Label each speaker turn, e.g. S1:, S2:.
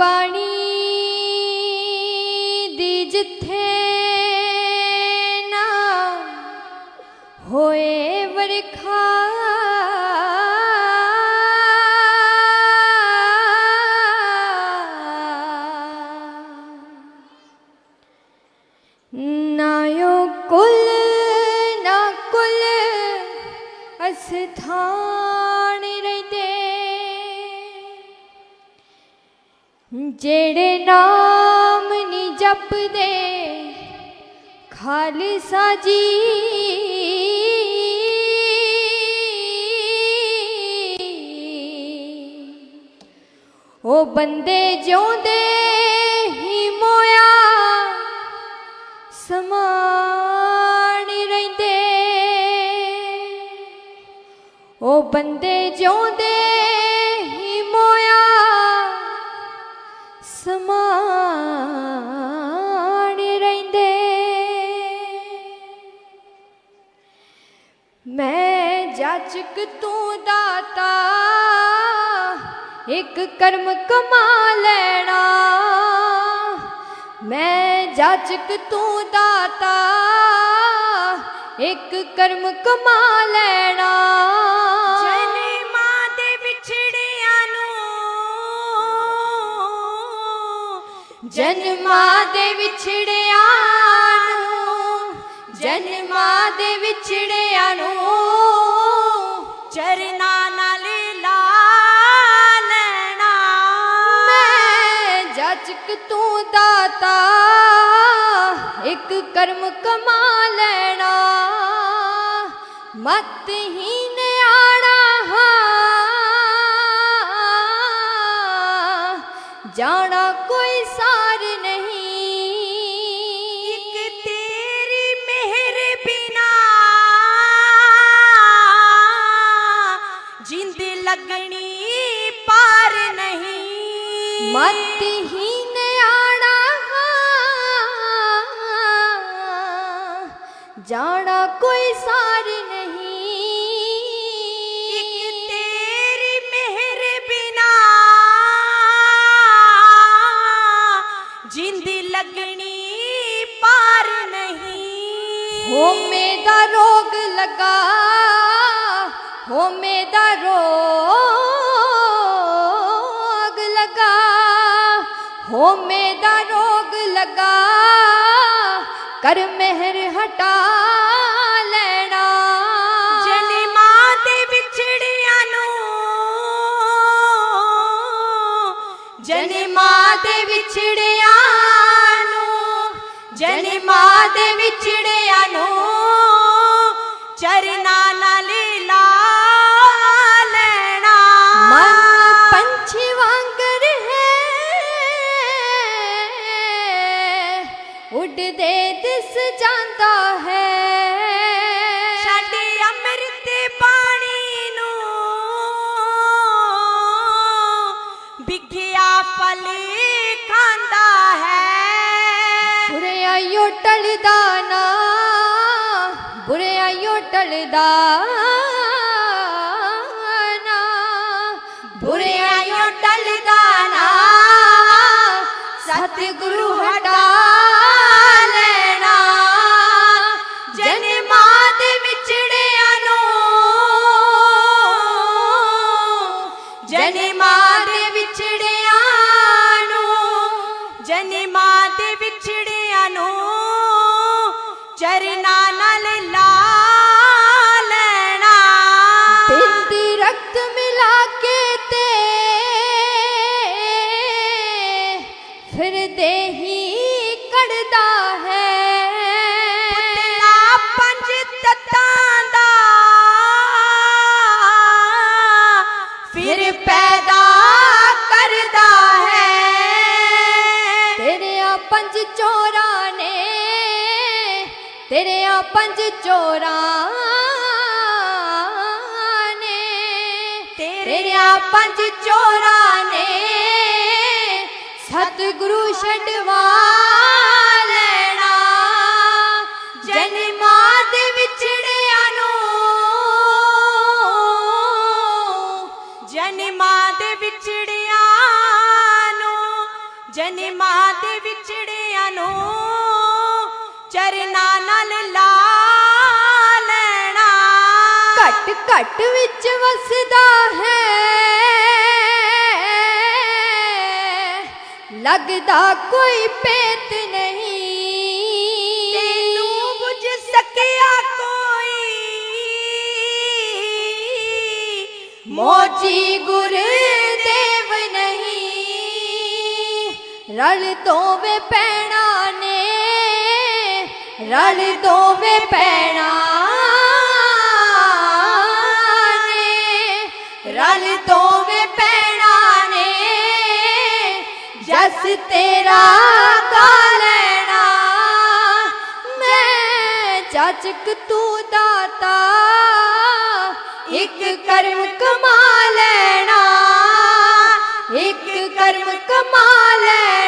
S1: ਪਾਣੀ ਦੀ ਜਿੱਥੇ ਨਾ ਹੋਏ ਵਰਖਾ ਨਾ ਯੋ ਕੁਲ ਨਾ ਕੁਲ ਜਿਹੜੇ ਨਾਮ ਨਹੀਂ ਜਪਦੇ, ਖਾਲਸਾ ਜੀ। ਉਹ ਬੰਦੇ ਜਿਉਂਦੇ ਹੀ ਮੋਇਆ, ਸਮਾਨ ਰਹਿੰਦੇ। ਉਹ ਬੰਦੇ ਜਿਉਂਦੇ ਮੈਂ ਜਾਚਕ ਤੂੰ ਦਾਤਾ, ਇੱਕ ਕਰਮ ਕਮਾ ਲੈਣਾ। ਮੈਂ ਜਾਚਕ ਤੂੰ ਦਾਤਾ, ਇੱਕ ਕਰਮ ਕਮਾ ਲੈਣਾ।
S2: ਜਨਮਾਂ ਦੇ ਵਿਛੜਿਆਂ ਨੂੰ,
S1: ਜਨਮਾਂ ਦੇ ਵਿਛੜਿਆਂ ਨੂੰ, ਜਨਮਾਂ ਦੇ ਵਿਛੜਿਆਂ ਨੂੰ। ਮੈਂ ਜਾਚਕ ਤੂੰ ਦਾਤਾ ਇੱਕ ਕਰਮ ਕਮਾ ਲੈਣਾ ਮਤਹੀਨ ਆਣਾ ਹਾਂ ਜਾਣਾ ਕੋਈ ਸਾਰ ਨਹੀਂ
S2: ਇੱਕ ਤੇਰੀ ਮਿਹਰ ਬਿਨਾ ਜਿੰਦ ਲੱਗਣੀ ਪਾਰ ਨਹੀਂ
S1: ਮਤਹੀਨ ਆਣਾ ਜਾਣਾ ਕੋਈ ਸਾਰ ਨਹੀਂ
S2: ਇੱਕ ਤੇਰੀ ਮਿਹਰ ਬਿਨਾ ਜਿੰਦ ਲੱਗਣੀ ਪਾਰ ਨਹੀਂ
S1: ਹੋਮੇ ਦਾ ਰੋਗ ਲਗਾ ਹੋਮੇ ਦਾ ਰੋਗ ਹੋਮੇ ਦਾ ਰੋਗ ਲਗਾ, ਕਰ ਮਹਿਰ ਹਟਾ ਲੈਣਾ।
S2: ਜਨਮਾਂ ਦੇ ਵਿਛੜਿਆਂ ਨੂੰ,
S1: ਜਨਮਾਂ ਦੇ ਵਿਛੜਿਆਂ ਨੂੰ,
S2: ਜਨਮਾਂ ਦੇ ਵਿਛੜਿਆਂ
S1: ਉੱਡਦੇ ਦਿਸ ਜਾਂਦਾ ਹੈ।
S2: ਛੱਡ ਅੰਮ੍ਰਿਤ ਪਾਣੀ ਨੂੰ ਵਿਖਿਆ ਫਲ ਖਾਂਦਾ ਹੈ।
S1: ਬੁਰਿਆਈਓ ਟਲਦਾ ਨਾ ਬੁਰਿਆਈਓ ਟਲਦਾ ਨਾ। ਬੁਰਿਆਈਓ ਟਲਦਾ ਨਾ ਸਤਿਗੁਰੂ ਹਟਾ
S2: ਚਰਨਾਂ ਨਾਲ ਲਾ ਲੈਣਾ।
S1: ਬਿੰਦੀ ਰਕਤ ਮਿਲਾ ਕੇ ਤੇ ਫਿਰ ਦੇਹੀ ਕੜਦਾ ਹੈ।
S2: ਪੁਤਲਾ ਪੰਜ ਤੱਤਾਂ ਦਾ। ਫਿਰ ਪੈਦਾ ਕਰਦਾ ਹੈ।
S1: ਤੇਰਿਆਂ ਪੰਜ ਚੋਰਾਂ ਤੇਰਿਆਂ ਪੰਜ ਚੋਰਾਂ ਨੇ ਤੇਰਿਆਂ ਪੰਜ ਚੋਰਾਂ ਨੇ ਸਤਿਗੁਰੂ ਛਡਵਾ ਘਟ ਘਟ ਵਿੱਚ ਵਸਦਾ ਹੈ। ਲੱਗਦਾ ਕੋਈ ਪੇਤ ਨਹੀਂ।
S2: ਤੈਨੂੰ ਬੁਝ ਸਕਿਆ ਕੋਈ?
S1: ਮੋਜੀ ਗੁਰਦੇਵ ਨਹੀਂ। ਰਲ ਦੋਵੇਂ ਪੈਣਾ ਨੇ। ਰਲ ਦੋਵੇਂ ਪੈਣਾ ਤੇਰਾ ਦਾ ਲੈਣਾ ਮੈਂ ਜਾਚਕ ਤੂੰ ਦਾਤਾ, ਇੱਕ ਕਰਮ ਕਮਾ ਲੈਣਾ। ਇੱਕ ਕਰਮ ਕਮਾ ਲੈਣਾ।